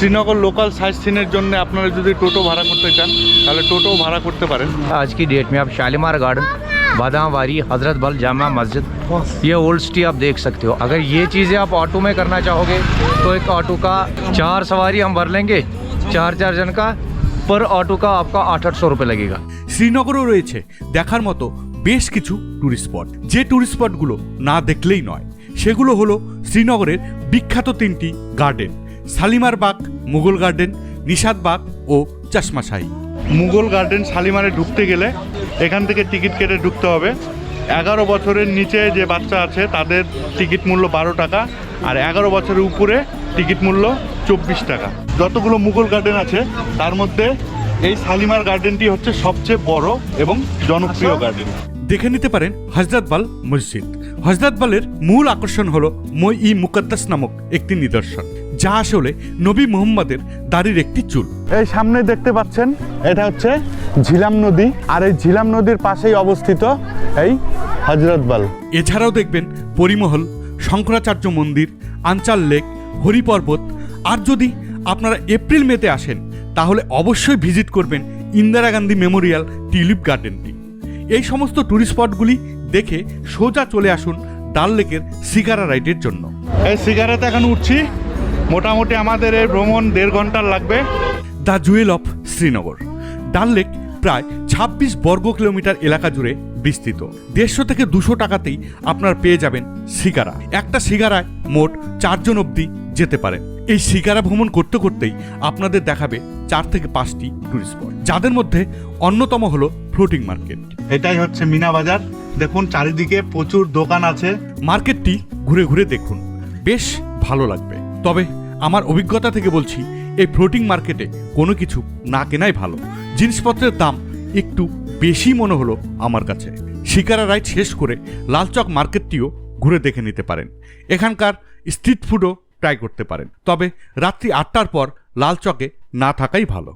Srinagar local site সিনের জন্য আপনারা যদি টোটো ভাড়া করতে চান তাহলে টোটো ভাড়া করতে পারেন आज की डेट में आप शालीमार गार्डन बादामवारी हजरत बल जामा मस्जिद ये ओल्ड सिटी आप देख सकते हो अगर ये चीज़ें आप ऑटो में करना चाहोगे तो एक ऑटो का चार सवारी हम भर लेंगे चार चार जन का पर ऑटो का आपका आठ आठ सौ रुपये लगेगा শ্রীনগরও রয়েছে দেখার মতো বেশ কিছু ট্যুরিস্ট স্পট যে ট্যুরিস্ট স্পটগুলো না দেখলেই নয় সেগুলো হলো শ্রীনগরের বিখ্যাত তিনটি গার্ডেন শালিমার বাগ মুঘল গার্ডেন নিষাদ বাগ ও চশমাশাহী মুঘল গার্ডেন শালিমারে ঢুকতে গেলে এখান থেকে টিকিট কেটে ঢুকতে হবে। এগারো বছরের নিচে যে বাচ্চা আছে তাদের টিকিট মূল্য বারো টাকা আর এগারো বছরের উপরে টিকিট মূল্য চব্বিশ টাকা। যতগুলো মুঘল গার্ডেন আছে তার মধ্যে এই শালিমার গার্ডেনটি হচ্ছে সবচেয়ে বড় এবং জনপ্রিয় গার্ডেন। দেখে নিতে পারেন হজরতবাল মসজিদ। হজরতবালের মূল আকর্ষণ হলো মই ই মুকদ্দাস নামক একটি নিদর্শন। যা আসলে নবী মুহাম্মদের দাড়ির একটি চুল। এই সামনে দেখতে পাচ্ছেন এটা হচ্ছে ঝিলাম নদী আর এই ঝিলাম নদীর পাশেই অবস্থিত এই হজরতবাল এছাড়াও দেখবেন পরিমহল শঙ্করাচার্য মন্দির আঞ্চাল লেক হরিপর্বত আর যদি আপনারা এপ্রিল মেতে আসেন তাহলে অবশ্যই ভিজিট করবেন ইন্দিরা গান্ধী মেমোরিয়াল টিউলিপ গার্ডেনটি। এই সমস্ত ট্যুরিস্ট স্পটগুলি দেখে সোজা চলে আসুন ডাল লেকের সিগারা রাইডের জন্য। এই সিগারেট এখন উঠছি। মোটামুটি আমাদের এই ভ্রমণ দেড় ঘণ্টার লাগবে। The jewel of Srinagar. Dal lake প্রায় ছাব্বিশ বর্গ কিলোমিটার এলাকা জুড়ে বিস্তৃত। দেড়শো থেকে দুশো টাকাতেই আপনার পেয়ে যাবেন শিকারা একটা সিগারায় মোট চারজন অবধি যেতে পারেন। এই শিকারা ভ্রমণ করতে করতেই আপনাদের দেখাবে চার থেকে পাঁচটি টুরিস্ট স্পট যাদের মধ্যে অন্যতম হলো ফ্লোটিং মার্কেট। এটাই হচ্ছে মিনা বাজার। দেখুন চারিদিকে প্রচুর দোকান আছে। মার্কেটটি ঘুরে ঘুরে দেখুন। বেশ ভালো লাগবে। তবে আমার অভিজ্ঞতা থেকে বলছি, এই ফ্লোটিং মার্কেটে কোনো কিছু না কেনাই ভালো। জিনিসপত্রের দাম একটু বেশি মনে হলো আমার কাছে। শিকারা রায় শেষ করে লালচক মার্কেটটিও ঘুরে দেখে নিতে পারেন। এখানকার স্ট্রিট ফুডও ট্রাই করতে পারেন। তবে রাত্রি আটটার পর লালচকে না থাকাই ভালো।